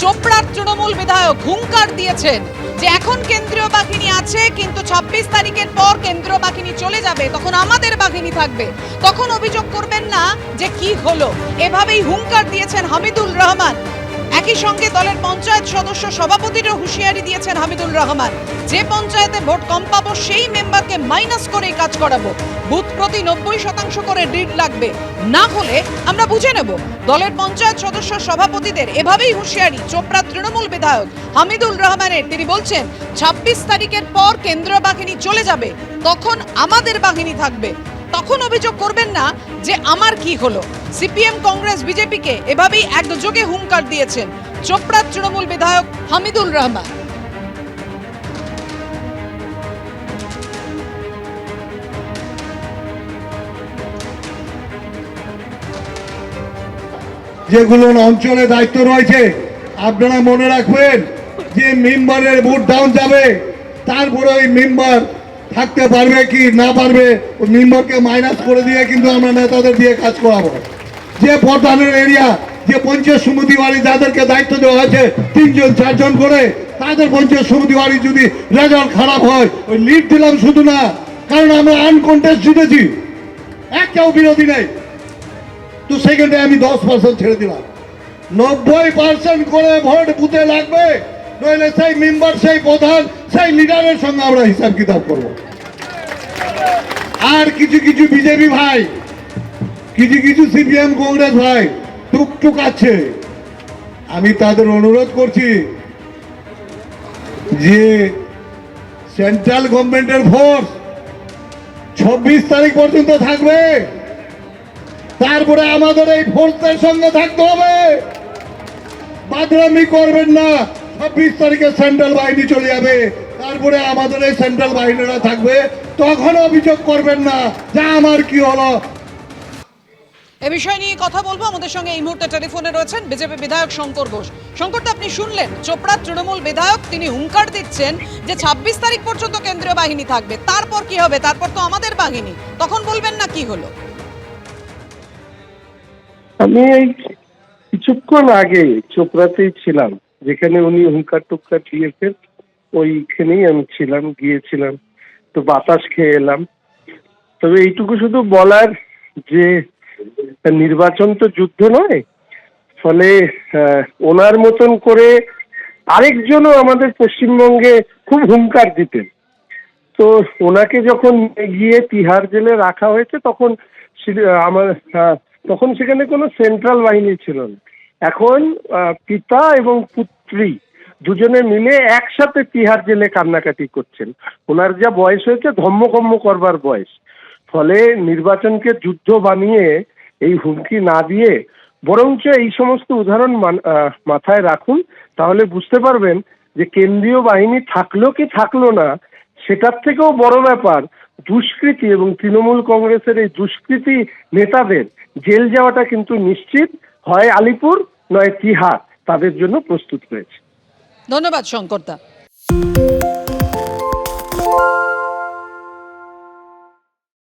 চোপড়ার তৃণমূল বিধায়ক হুঙ্কার দিয়েছেন যে এখন কেন্দ্রীয় বাহিনী আছে, কিন্তু ছাব্বিশ তারিখের পর কেন্দ্রীয় বাহিনী চলে যাবে, তখন আমাদের বাহিনী থাকবে। তখন অভিযোগ করবেন না যে কি হলো। এভাবেই হুঙ্কার দিয়েছেন হামিদুল রহমান। একই সঙ্গে দলের পঞ্চায়েত সদস্য সভাপতিরও হুঁশিয়ারি দিয়েছেন হামিদুল রহমান। যে পঞ্চায়েতে ভোট কম পাবো, সেই মেম্বারকে মাইনাস করেই কাজ করাবো। বুথ প্রতি নব্বই শতাংশ করে লিড লাগবে। না হলে আমরা বুঝে নেব। দলের পঞ্চায়েত সদস্য সভাপতিদের এভাবেই হুঁশিয়ারি, চোপড়া তৃণমূল বিধায়ক হামিদুল রহমানের। তিনি বলছেন, ছাব্বিশ তারিখের পর কেন্দ্রীয় বাহিনী চলে যাবে, তখন আমাদের বাহিনী থাকবে। তখন অভিযোগ করবেন না যে আমার কি হলো। সিপিএম, কংগ্রেস, বিজেপিকে এভাবেই একযোগে হুঙ্কার দিয়েছেন চোপড়া তৃণমূল বিধায়ক হামিদুল রহমান। যেগুলো অঞ্চলে দায়িত্ব রয়েছে, আপনারা মনে রাখবেন যে মেম্বারের ভোট ডাউন যাবে, তারপরে ওই মেম্বার থাকতে পারবে কি না পারবে মেম্বারকে মাইনাস করে দিয়ে কিন্তু আমরা নেতাদের দিয়ে কাজ করাবো। যে প্রধানের এরিয়া যে পঞ্চায়েত সমিতি বাড়ি যাদেরকে দায়িত্ব দেওয়া হয়েছে, তিনজন, চারজন করে, তাদের পঞ্চায়েত সমিতি বাড়ি যদি রেজাল্ট খারাপ হয়, ওই লিড দিলাম শুধু না, কারণ আমরা আনকন্টেস্ট জিতেছি। একটাও বিরোধী নেই। তো সেকেন্ডে আমি দশ পার্সেন্ট ছেড়ে দিলাম। নব্বই পার্সেন্ট করে ভোট বুথে লাগবে, নইলে সেই মেম্বার সেই প্রধান সেই লিডারের সঙ্গে আমরা হিসাব কিতাব করব। আর কিছু কিছু বিজেপি ভাই, কিছু কিছু সিপিএম কংগ্রেস ভাই টুকটুক আছে। আমি তাদের অনুরোধ করছি যে সেন্ট্রাল গভর্নমেন্টের ফোর্স ছব্বিশ তারিখ পর্যন্ত থাকবে। তারপরে আমাদের এই ফোর্সের সঙ্গে থাকতে হবে। বাদরামি করবেন না। ছাব্বিশ তারিখে সেন্ট্রাল বাহিনী চলে যাবে। তারপরে আমাদের এই সেন্ট্রাল বাহিনীরা থাকবে। তখন অভিযোগ করবেন না যে আমার কি হলো। এ বিষয় নিয়ে কথা বলব। আমাদের সঙ্গে এই মুহূর্তে টেলিফোনে রয়েছেন বিজেপি বিধায়ক শঙ্কর ঘোষ। শঙ্কর দা, আপনি শুনলেন? চোপড়ার তৃণমূল বিধায়ক তিনি হুঙ্কার দিচ্ছেন যে ছাব্বিশ তারিখ পর্যন্ত কেন্দ্রীয় বাহিনী থাকবে। তারপর কি হবে? তারপর তো আমাদের বাহিনী। তখন বলবেন না কি হলো? আমি এই কিছুক্ষণ আগে চোপড়াতেই ছিলাম। যেখানে উনি হুঙ্কার টুক্কার দিয়েছেন, ওইখানেই আমি ছিলাম, গিয়েছিলাম। তো বাতাস খেয়ে এলাম। তবে এইটুকু শুধু বলার যে, নির্বাচন তো যুদ্ধ নয়, ফলে ওনার মতন করে আরেকজনও আমাদের পশ্চিমবঙ্গে খুব হুঙ্কার দিতেন। তো ওনাকে যখন গিয়ে তিহার জেলে রাখা হয়েছে, তখন আমার তখন সেখানে কোনো সেন্ট্রাল বাহিনী ছিল না। এখন পিতা এবং পুত্রী দুজনে মিলে একসাথে তিহার জেলে কান্নাকাটি করছেন। ওনার যা বয়স হয়েছে, ধম্মকম্ম করবার বয়স। ফলে নির্বাচনকে যুদ্ধ বানিয়ে এই হুমকি না দিয়ে বরঞ্চ এই সমস্ত উদাহরণ মাথায় রাখুন, তাহলে বুঝতে পারবেন যে কেন্দ্রীয় বাহিনী থাকল কি থাকল না, সেটার থেকেও বড় ব্যাপার, দুষ্কৃতী এবং তৃণমূল কংগ্রেসের এই দুষ্কৃতী নেতাদের জেল যাওয়াটা কিন্তু নিশ্চিত, হয় আলিপুর, নয় তিহার। তাদের জন্য প্রস্তুত হয়েছে ধন্যবাদ শঙ্কর দা